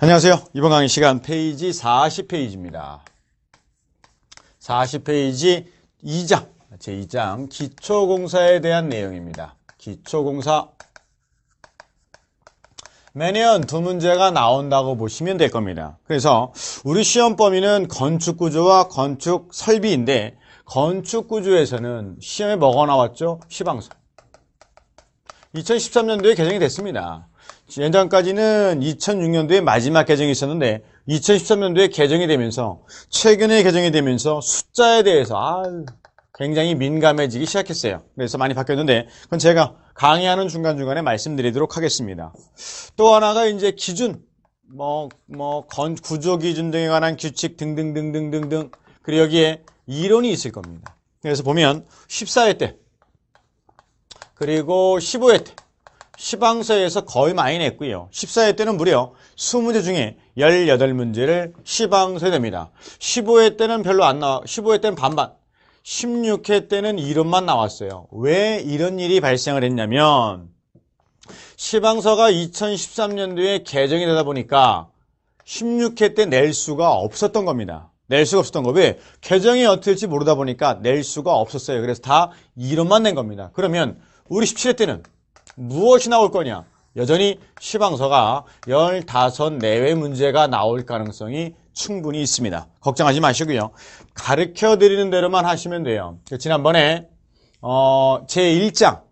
안녕하세요. 이번 강의 시간 페이지 40페이지입니다. 40페이지 2장, 제2장 기초공사에 대한 내용입니다. 기초공사 매년 두 문제가 나온다고 보시면 될 겁니다. 그래서 우리 시험 범위는 건축구조와 건축 설비인데 건축구조에서는 시험에 뭐가 나왔죠? 시방서. 2013년도에 개정이 됐습니다. 예전까지는 2006년도에 마지막 개정이 있었는데 2013년도에 개정이 되면서 최근에 개정이 되면서 숫자에 대해서 아유, 굉장히 민감해지기 시작했어요. 그래서 많이 바뀌었는데 그건 제가 강의하는 중간중간에 말씀드리도록 하겠습니다. 또 하나가 이제 기준 뭐, 뭐, 건, 구조 기준 등에 관한 규칙 등등등등등등 그리고 여기에 이론이 있을 겁니다. 그래서 보면 14회 때 그리고 15회 때 시방서에서 거의 많이 냈고요. 14회 때는 무려 20문제 중에 18문제를 시방서에 냅니다. 15회 때는 별로 안 나와, 15회 때는 반반. 16회 때는 이론만 나왔어요. 왜 이런 일이 발생을 했냐면, 시방서가 2013년도에 개정이 되다 보니까 16회 때 낼 수가 없었던 겁니다. 낼 수가 없었던 거. 왜? 개정이 될지 모르다 보니까 낼 수가 없었어요. 그래서 다 이론만 낸 겁니다. 그러면 우리 17회 때는 무엇이 나올 거냐? 여전히 시방서가 15 내외 문제가 나올 가능성이 충분히 있습니다. 걱정하지 마시고요. 가르쳐 드리는 대로만 하시면 돼요. 지난번에 어, 제1장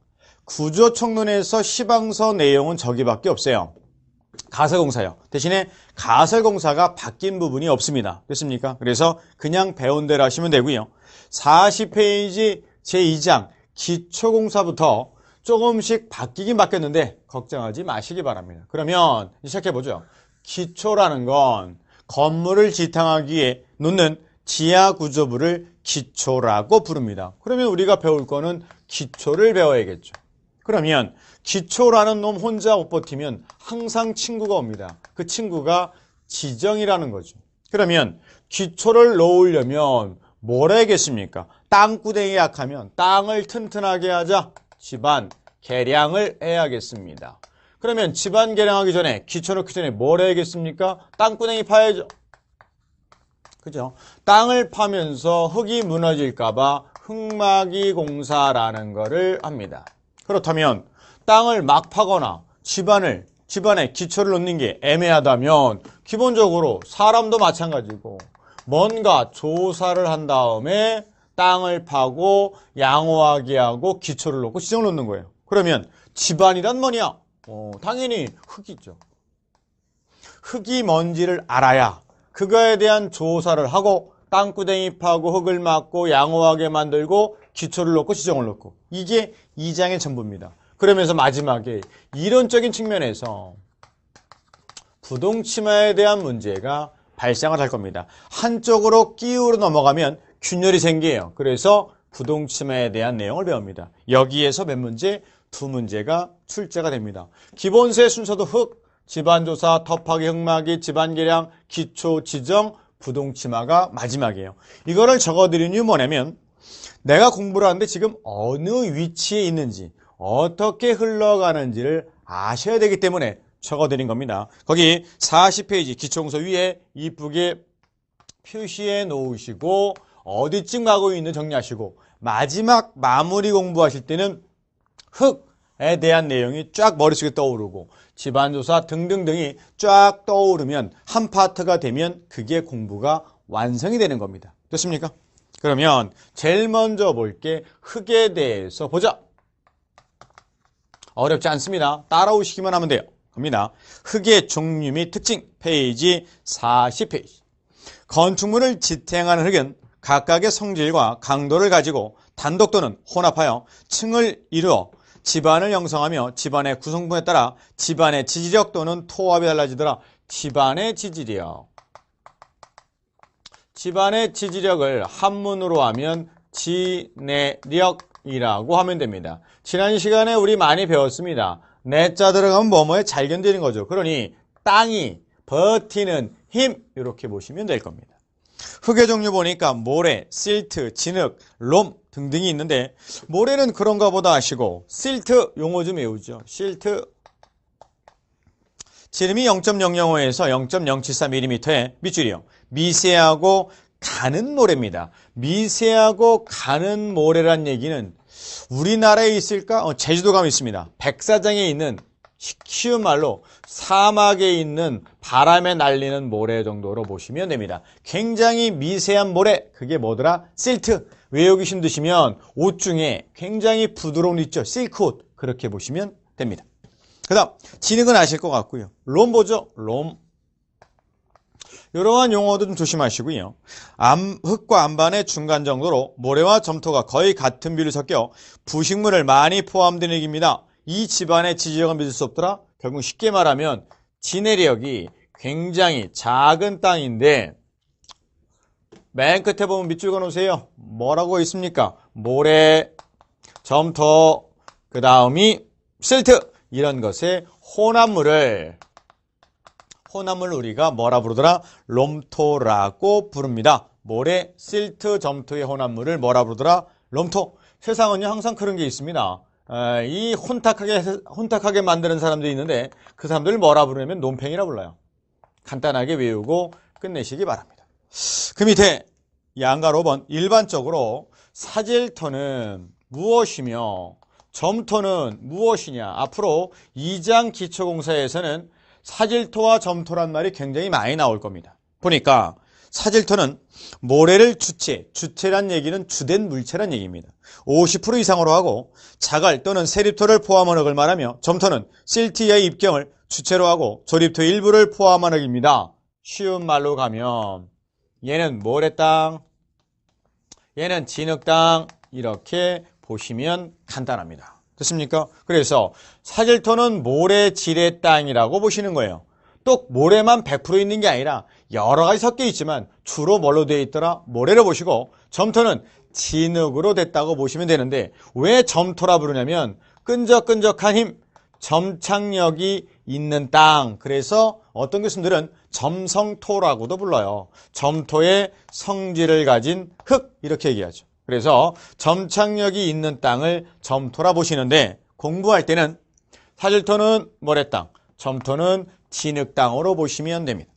구조청론에서 시방서 내용은 저기밖에 없어요. 가설공사요. 대신에 가설공사가 바뀐 부분이 없습니다. 됐습니까? 그래서 그냥 배운 대로 하시면 되고요. 40페이지 제2장 기초공사부터 조금씩 바뀌긴 바뀌었는데 걱정하지 마시기 바랍니다. 그러면 시작해보죠. 기초라는 건 건물을 지탕하기 위해 놓는 지하 구조부를 기초라고 부릅니다. 그러면 우리가 배울 거는 기초를 배워야겠죠. 그러면 기초라는 놈 혼자 못 버티면 항상 친구가 옵니다. 그 친구가 지정이라는 거죠. 그러면 기초를 놓으려면 뭘 해야겠습니까? 땅구덩이 약하면 땅을 튼튼하게 하자. 집안 개량을 해야겠습니다. 그러면 집안 개량하기 전에 기초 넣기 전에 뭘 해야겠습니까? 땅구덩이 파야죠. 그죠? 땅을 파면서 흙이 무너질까봐 흙막이 공사라는 거를 합니다. 그렇다면 땅을 막 파거나 집안을 집안에 기초를 놓는 게 애매하다면 기본적으로 사람도 마찬가지고 뭔가 조사를 한 다음에 땅을 파고 양호하게 하고 기초를 놓고 지정을 놓는 거예요. 그러면 집안이란 뭐냐? 어, 당연히 흙이죠. 흙이 뭔지를 알아야 그거에 대한 조사를 하고 땅구덩이 파고 흙을 막고 양호하게 만들고 기초를 놓고 지정을 놓고 이게 2장의 전부입니다. 그러면서 마지막에 이론적인 측면에서 부동치마에 대한 문제가 발생을 할 겁니다. 한쪽으로 끼우로 넘어가면 균열이 생겨요. 그래서 부동치마에 대한 내용을 배웁니다. 여기에서 몇 문제? 두 문제가 출제가 됩니다. 기본세 순서도 흙, 집안조사, 터파기, 흙막이, 집안계량, 기초, 지정, 부동치마가 마지막이에요. 이거를 적어드린 이유 뭐냐면 내가 공부를 하는데 지금 어느 위치에 있는지 어떻게 흘러가는지를 아셔야 되기 때문에 적어드린 겁니다. 거기 40페이지 기초공서 위에 이쁘게 표시해 놓으시고 어디쯤 가고 있는 정리하시고 마지막 마무리 공부하실 때는 흙에 대한 내용이 쫙 머릿속에 떠오르고 집안조사 등등등이 쫙 떠오르면 한 파트가 되면 그게 공부가 완성이 되는 겁니다. 됐습니까? 그러면 제일 먼저 볼 게 흙에 대해서 보자. 어렵지 않습니다. 따라오시기만 하면 돼요. 갑니다. 흙의 종류 및 특징 페이지 40페이지. 건축물을 지탱하는 흙은 각각의 성질과 강도를 가지고 단독 또는 혼합하여 층을 이루어 집안을 형성하며 집안의 구성분에 따라 집안의 지지력 또는 토합이 달라지더라. 집안의 지지력. 집안의 지지력을 한문으로 하면 지내력이라고 하면 됩니다. 지난 시간에 우리 많이 배웠습니다. 내자 들어가면 뭐뭐에 잘 견디는 거죠. 그러니 땅이 버티는 힘 이렇게 보시면 될 겁니다. 흙의 종류 보니까 모래, 실트, 진흙, 롬 등등이 있는데 모래는 그런가 보다 하시고 실트 용어 좀 외우죠. 실트 지름이 0.005에서 0.074mm의 밑줄이요. 미세하고 가는 모래입니다. 미세하고 가는 모래란 얘기는 우리나라에 있을까? 어, 제주도 가면 있습니다. 백사장에 있는 쉬운 말로 사막에 있는 바람에 날리는 모래 정도로 보시면 됩니다. 굉장히 미세한 모래, 그게 뭐더라? 실트. 외우기 힘드시면 옷 중에 굉장히 부드러운 옷 있죠? 실크옷. 그렇게 보시면 됩니다. 그 다음, 진흙은 아실 것 같고요. 롬 보죠? 롬. 이러한 용어도 좀 조심하시고요. 암, 흙과 암반의 중간 정도로 모래와 점토가 거의 같은 비율을 섞여 부식물을 많이 포함된 얘기입니다. 이 집안의 지지력은 믿을 수 없더라? 결국 쉽게 말하면 지내력이 굉장히 작은 땅인데 맨 끝에 보면 밑줄 그어놓으세요. 뭐라고 있습니까? 모래, 점토, 그 다음이 실트 이런 것의 혼합물을 혼합물 우리가 뭐라 부르더라? 롬토라고 부릅니다. 모래, 실트, 점토의 혼합물을 뭐라 부르더라? 롬토. 세상은요 항상 그런 게 있습니다. 아, 이 혼탁하게 혼탁하게 만드는 사람들이 있는데 그 사람들을 뭐라 부르냐면 논팽이라 불러요. 간단하게 외우고 끝내시기 바랍니다. 그 밑에 양가 5번 일반적으로 사질토는 무엇이며 점토는 무엇이냐 앞으로 2장 기초공사에서는 사질토와 점토란 말이 굉장히 많이 나올 겁니다. 보니까 사질토는 모래를 주체, 주체란 얘기는 주된 물체란 얘기입니다. 50% 이상으로 하고 자갈 또는 세립토를 포함한 흙을 말하며 점토는 실티의 입경을 주체로 하고 조립토 일부를 포함한 흙입니다. 쉬운 말로 가면 얘는 모래 땅, 얘는 진흙 땅 이렇게 보시면 간단합니다. 됐습니까? 그래서 사질토는 모래 지뢰 땅이라고 보시는 거예요. 또 모래만 100% 있는 게 아니라 여러 가지 섞여 있지만 주로 뭘로 되어 있더라? 모래로 보시고 점토는 진흙으로 됐다고 보시면 되는데 왜 점토라 부르냐면 끈적끈적한 힘, 점착력이 있는 땅. 그래서 어떤 교수님들은 점성토라고도 불러요. 점토의 성질을 가진 흙 이렇게 얘기하죠. 그래서 점착력이 있는 땅을 점토라 보시는데 공부할 때는 사질토는 모래땅, 점토는 진흙 땅으로 보시면 됩니다.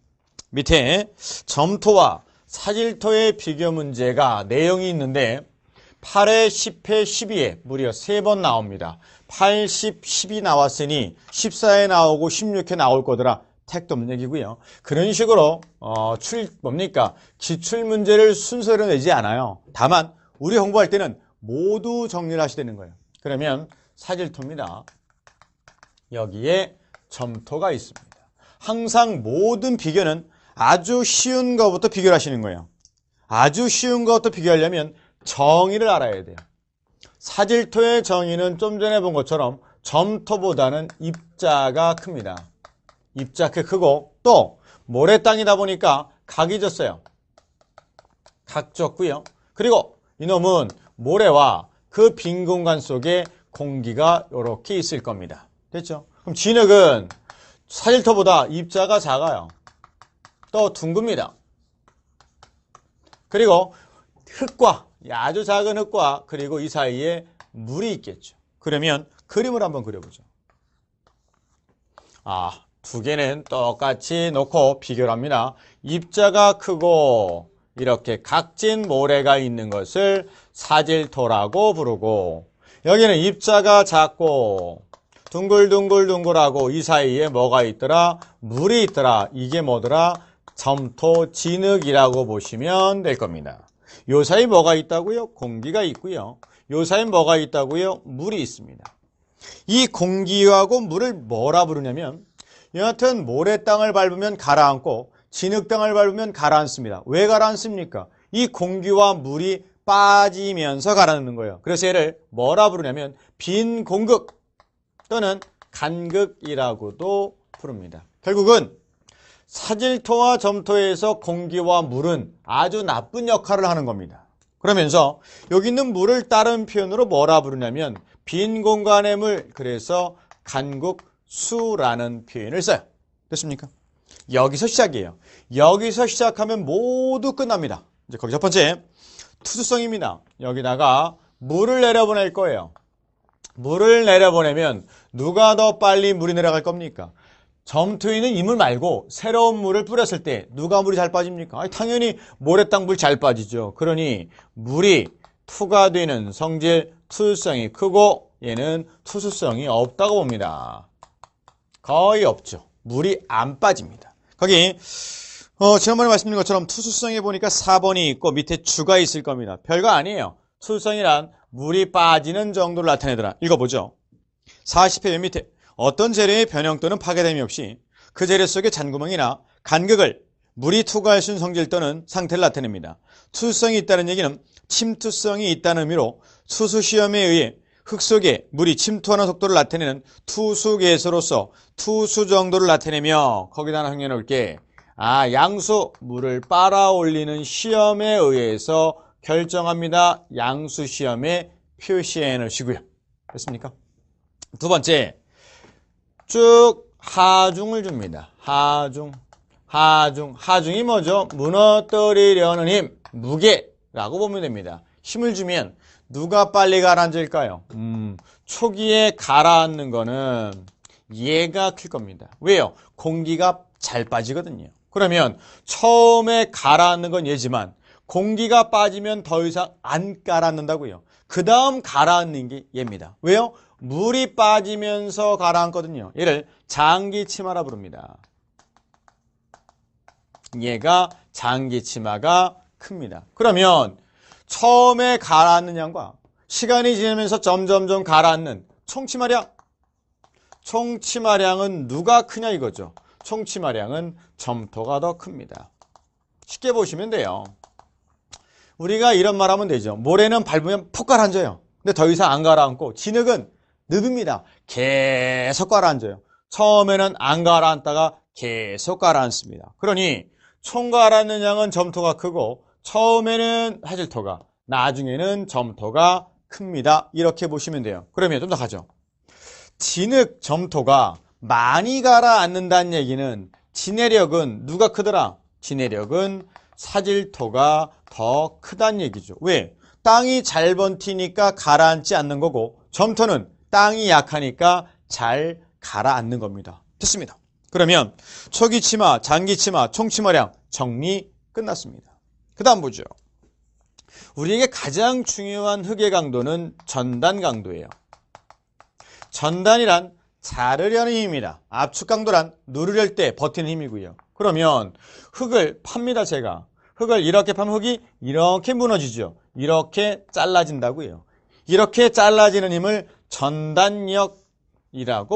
밑에 점토와 사질토의 비교 문제가 내용이 있는데 8회, 10회, 12회 무려 3번 나옵니다. 8, 10, 10이 나왔으니 14회 나오고 16회 나올 거더라. 택도 얘기고요. 그런 식으로 어, 출 뭡니까 기출 문제를 순서로 내지 않아요. 다만 우리 공부할 때는 모두 정리를 하셔야 되는 거예요. 그러면 사질토입니다. 여기에 점토가 있습니다. 항상 모든 비교는 아주 쉬운 것부터 비교를 하시는 거예요. 아주 쉬운 것부터 비교하려면 정의를 알아야 돼요. 사질토의 정의는 좀 전에 본 것처럼 점토보다는 입자가 큽니다. 입자 크 크고 또 모래 땅이다 보니까 각이 졌어요. 각 졌고요. 그리고 이놈은 모래와 그 빈 공간 속에 공기가 이렇게 있을 겁니다. 됐죠? 그럼 진흙은 사질토보다 입자가 작아요. 또 둥급니다. 그리고 흙과 아주 작은 흙과 그리고 이 사이에 물이 있겠죠. 그러면 그림을 한번 그려보죠. 아, 두 개는 똑같이 놓고 비교를 합니다. 입자가 크고 이렇게 각진 모래가 있는 것을 사질토라고 부르고 여기는 입자가 작고 둥글둥글둥글하고 이 사이에 뭐가 있더라? 물이 있더라. 이게 뭐더라? 점토 진흙이라고 보시면 될 겁니다. 요 사이 뭐가 있다고요? 공기가 있고요. 요 사이 뭐가 있다고요? 물이 있습니다. 이 공기하고 물을 뭐라 부르냐면 여하튼 모래 땅을 밟으면 가라앉고 진흙 땅을 밟으면 가라앉습니다. 왜 가라앉습니까? 이 공기와 물이 빠지면서 가라앉는 거예요. 그래서 얘를 뭐라 부르냐면 빈 공극 또는 간극이라고도 부릅니다. 결국은 사질토와 점토에서 공기와 물은 아주 나쁜 역할을 하는 겁니다. 그러면서 여기 있는 물을 다른 표현으로 뭐라 부르냐면 빈 공간의 물 그래서 간국수라는 표현을 써요. 됐습니까? 여기서 시작이에요. 여기서 시작하면 모두 끝납니다. 이제 거기 첫 번째 투수성입니다. 여기다가 물을 내려보낼 거예요. 물을 내려보내면 누가 더 빨리 물이 내려갈 겁니까? 있는 이물 말고 새로운 물을 뿌렸을 때 누가 물이 잘 빠집니까? 아니, 당연히 모래땅 물 잘 빠지죠. 그러니 물이 투과되는 성질 투수성이 크고 얘는 투수성이 없다고 봅니다. 거의 없죠. 물이 안 빠집니다. 거기 어, 지난번에 말씀드린 것처럼 투수성에 보니까 4번이 있고 밑에 주가 있을 겁니다. 별거 아니에요. 투수성이란 물이 빠지는 정도를 나타내더라. 읽어보죠. 40회 맨 밑에 어떤 재료의 변형 또는 파괴됨이 없이 그 재료 속의 잔구멍이나 간극을 물이 투과할 수 있는 성질 또는 상태를 나타냅니다. 투수성이 있다는 얘기는 침투성이 있다는 의미로 투수 시험에 의해 흙 속에 물이 침투하는 속도를 나타내는 투수계수로서 투수 정도를 나타내며 거기다 하나 정해 놓을게. 아, 양수 물을 빨아 올리는 시험에 의해서 결정합니다. 양수 시험에 표시해 놓으시고요. 됐습니까? 두 번째, 쭉 하중을 줍니다. 하중, 하중, 하중이 뭐죠? 무너뜨리려는 힘, 무게라고 보면 됩니다. 힘을 주면 누가 빨리 가라앉을까요? 음, 초기에 가라앉는 거는 얘가 클 겁니다. 왜요? 공기가 잘 빠지거든요. 그러면 처음에 가라앉는 건 얘지만 공기가 빠지면 더 이상 안 가라앉는다고요. 그 다음 가라앉는 게 얘입니다. 왜요? 물이 빠지면서 가라앉거든요. 얘를 장기치마라 부릅니다. 얘가 장기치마가 큽니다. 그러면 처음에 가라앉는 양과 시간이 지나면서 점점점 가라앉는 총치마량 총치마량은 누가 크냐 이거죠. 총치마량은 점토가 더 큽니다. 쉽게 보시면 돼요. 우리가 이런 말 하면 되죠. 모래는 밟으면 푹 가라앉아요. 근데 더 이상 안 가라앉고 진흙은 늪입니다. 계속 가라앉아요. 처음에는 안 가라앉다가 계속 가라앉습니다. 그러니 총 가라앉는 양은 점토가 크고 처음에는 화질토가 나중에는 점토가 큽니다. 이렇게 보시면 돼요. 그러면 좀 더 가죠. 진흙 점토가 많이 가라앉는다는 얘기는 진해력은 누가 크더라? 진해력은 사질토가 더 크다는 얘기죠. 왜? 땅이 잘 번티니까 가라앉지 않는 거고 점토는 땅이 약하니까 잘 가라앉는 겁니다. 됐습니다. 그러면 초기치마, 장기치마, 총치마량 정리 끝났습니다. 그 다음 보죠. 우리에게 가장 중요한 흙의 강도는 전단 강도예요. 전단이란 자르려는 힘입니다. 압축 강도란 누르려 때 버티는 힘이고요. 그러면 흙을 팝니다, 제가. 흙을 이렇게 파면 흙이 이렇게 무너지죠. 이렇게 잘라진다고요. 이렇게 잘라지는 힘을 전단력이라고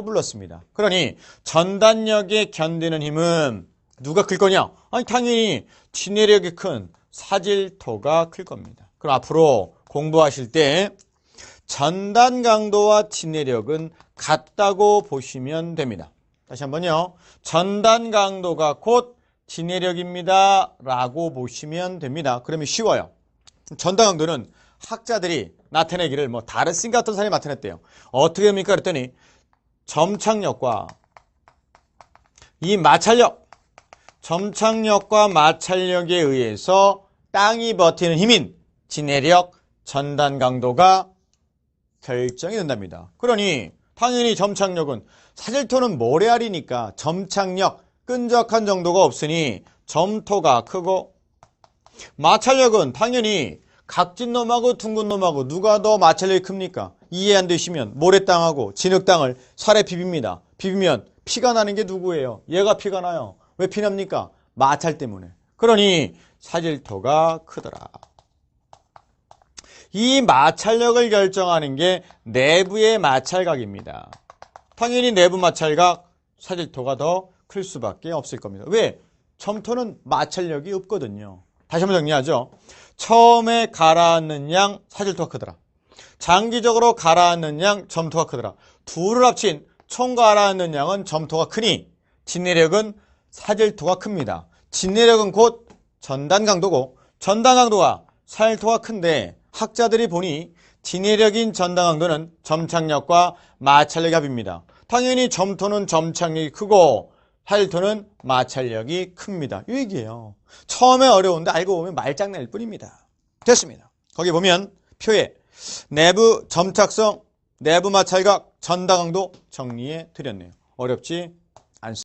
불렀습니다. 그러니 전단력에 견디는 힘은 누가 클 거냐? 아니 당연히 진해력이 큰 사질토가 클 겁니다. 그럼 앞으로 공부하실 때 전단 강도와 진해력은 같다고 보시면 됩니다. 다시 한번요. 전단 강도가 곧 진해력입니다. 라고 보시면 됩니다. 그러면 쉬워요. 전단 강도는 학자들이 나타내기를 뭐 다르신 같은 사람이 나타냈대요. 어떻게 합니까? 그랬더니 점착력과 이 마찰력, 점착력과 마찰력에 의해서 땅이 버티는 힘인 진해력, 전단 강도가 결정이 된답니다. 그러니 당연히 점착력은 사질토는 모래알이니까 점착력, 끈적한 정도가 없으니 점토가 크고 마찰력은 당연히 각진 놈하고 둥근 놈하고 누가 더 마찰력이 큽니까? 이해 안 되시면 모래땅하고 진흙땅을 살에 비빕니다. 비비면 피가 나는 게 누구예요? 얘가 피가 나요. 왜 피납니까? 마찰 때문에. 그러니 사질토가 크더라. 이 마찰력을 결정하는 게 내부의 마찰각입니다. 당연히 내부 마찰각 사질토가 더 클 수밖에 없을 겁니다. 왜? 점토는 마찰력이 없거든요. 다시 한번 정리하죠. 처음에 가라앉는 양 사질토가 크더라. 장기적으로 가라앉는 양 점토가 크더라. 둘을 합친 총 가라앉는 양은 점토가 크니 진내력은 사질토가 큽니다. 진내력은 곧 전단 강도고 전단 강도가 사질토가 큰데 학자들이 보니 진해력인 전단 강도는 점착력과 마찰력의 합입니다. 당연히 점토는 점착력이 크고 사질토는 마찰력이 큽니다. 이 얘기예요. 처음에 어려운데 알고 보면 말장난일 뿐입니다. 됐습니다. 거기 보면 표에 내부 점착성, 내부 마찰각, 전단 강도 정리해 드렸네요. 어렵지 않습니다.